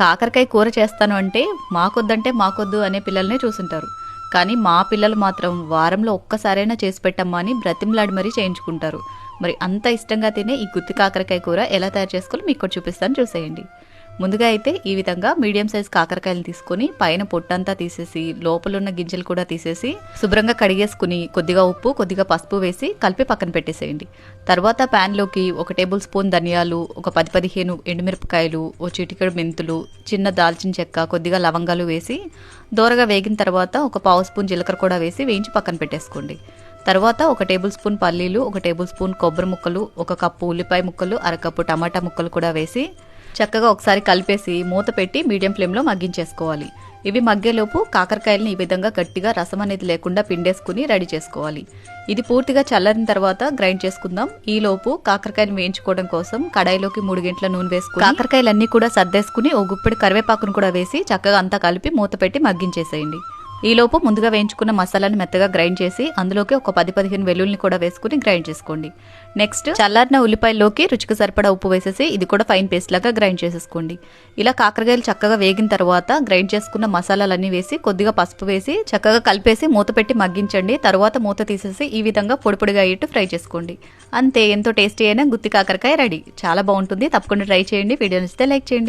కాకరకాయ కూర చేస్తాను అంటే మాకొద్దంటే మాకొద్దు అనే పిల్లల్నే చూసుంటారు. కానీ మా పిల్లలు మాత్రం వారంలో ఒక్కసారైనా చేసి పెట్టమ్మా అని బ్రతిమలాడి మరీ చేయించుకుంటారు. మరి అంత ఇష్టంగా తినే ఈ గుత్తి కాకరకాయ కూర ఎలా తయారు చేసుకోవాలో మీకు చూపిస్తాను. చూసేయండి. ముందుగా అయితే ఈ విధంగా మీడియం సైజ్ కాకరకాయలు తీసుకొని పైన పొట్టంతా తీసేసి లోపల ఉన్న గింజలు కూడా తీసేసి శుభ్రంగా కడిగేసుకుని కొద్దిగా ఉప్పు కొద్దిగా పసుపు వేసి కలిపి పక్కన పెట్టేసేయండి. తర్వాత ప్యాన్లోకి ఒక టేబుల్ స్పూన్ ధనియాలు ఒక పది పదిహేను ఎండుమిరపకాయలు ఓ చిటికెడు మెంతులు చిన్న దాల్చిన చెక్క కొద్దిగా లవంగాలు వేసి దోరగా వేగిన తర్వాత ఒక పావు స్పూన్ జీలకర్ర కూడా వేసి వేయించి పక్కన పెట్టేసుకోండి. తర్వాత ఒక టేబుల్ స్పూన్ పల్లీలు ఒక టేబుల్ స్పూన్ కొబ్బరి ముక్కలు ఒక కప్పు ఉల్లిపాయ ముక్కలు అరకప్పు టమాటా ముక్కలు కూడా వేసి చక్కగా ఒకసారి కలిపేసి మూత పెట్టి మీడియం ఫ్లేమ్లో మగ్గించేసుకోవాలి. ఇవి మగ్గేలోపు కాకరకాయలని ఈ విధంగా గట్టిగా రసం అనేది లేకుండా పిండేసుకుని రెడీ చేసుకోవాలి. ఇది పూర్తిగా చల్లారిన తర్వాత గ్రైండ్ చేసుకుందాం. ఈ లోపు కాకరకాయని వేయించుకోవడం కోసం కడాయిలోకి మూడు గంటల నూనె వేసుకుని కాకరకాయలన్నీ కూడా సర్దేసుకుని ఓ గుప్పెడు కరివేపాకును కూడా వేసి చక్కగా అంతా కలిపి మూత పెట్టి మగ్గించేసేయండి. ఈలోపు ముందుగా వేయించుకున్న మసాలాని మెత్తగా గ్రైండ్ చేసి అందులోకి ఒక పది పదిహేను వెల్లుల్ని కూడా వేసుకుని గ్రైండ్ చేసుకోండి. నెక్స్ట్ చల్లారిన ఉల్లిపాయల్లోకి రుచికి సరిపడా ఉప్పు వేసేసి ఇది కూడా ఫైన్ పేస్ట్ లాగా గ్రైండ్ చేసేసుకోండి. ఇలా కాకరకాయలు చక్కగా వేగిన తర్వాత గ్రైండ్ చేసుకున్న మసాలాలన్నీ వేసి కొద్దిగా పసుపు వేసి చక్కగా కలిపేసి మూత పెట్టి మగ్గించండి. తర్వాత మూత తీసేసి ఈ విధంగా పొడిపొడిగా అయ్యేట్టు ఫ్రై చేసుకోండి. అంతే ఎంతో టేస్టీ అయిన గుత్తి కాకరకాయ రెడీ. చాలా బాగుంటుంది. తప్పకుండా ట్రై చేయండి. వీడియో నచ్చితే లైక్ చేయండి.